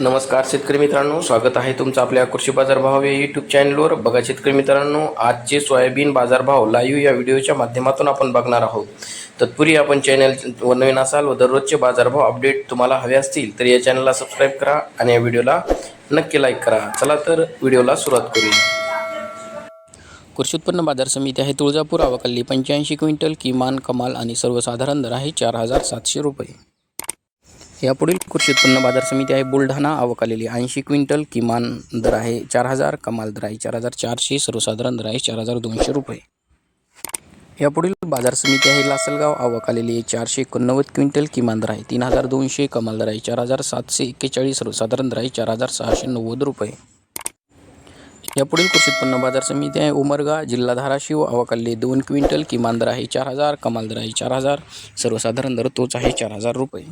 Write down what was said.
नमस्कार शेतकरी मित्रांनो स्वागत आहे तुमचं आपल्या कृषी बाजार भाव या यूट्यूब चॅनलवर बघा शेतकरी मित्रांनो आजचे सोयाबीन बाजारभाव लाईव्ह या व्हिडिओच्या माध्यमातून आपण बघणार आहोत. तत्पूर्वी आपण चॅनल नवीन असाल व दररोजचे बाजारभाव अपडेट तुम्हाला हवे असतील तर या चॅनलला सबस्क्राईब करा आणि या व्हिडिओला नक्की लाईक करा. चला तर व्हिडिओला सुरुवात करूया. कृषी उत्पन्न बाजार समिती आहे तुळजापूर आवकल्ली पंच्याऐंशी क्विंटल किमान कमाल आणि सर्वसाधारण दर आहे चार हजार सातशे रुपये. यापुढील कृषी उत्पन्न बाजार समिती आहे. बुलढाणा आवक आलेली ऐंशी क्विंटल किमान दर आहे. चार हजार कमाल दर आहे. चार हजार चारशे सर्वसाधारण दर आहे. चार हजार दोनशे रुपये. यापुढील बाजार समिती आहे. लासलगाव आवक आलेली आहे चारशे एकोणनव्वद क्विंटल किमान दर आहे. तीन हजार दोनशे कमाल दर आहे. चार हजार सातशे एक्केचाळीस सर्वसाधारण दर आहे. चार हजार सहाशे नव्वद रुपये. यापुढील कृषी उत्पन्न बाजार समिती आहे. उमरगा जिल्हा धाराशिव आवकाले दोन क्विंटल किमान दर आहे. चार हजार कमाल दर आहे. चार हजार सर्वसाधारण दर तोच आहे. चार हजार रुपये.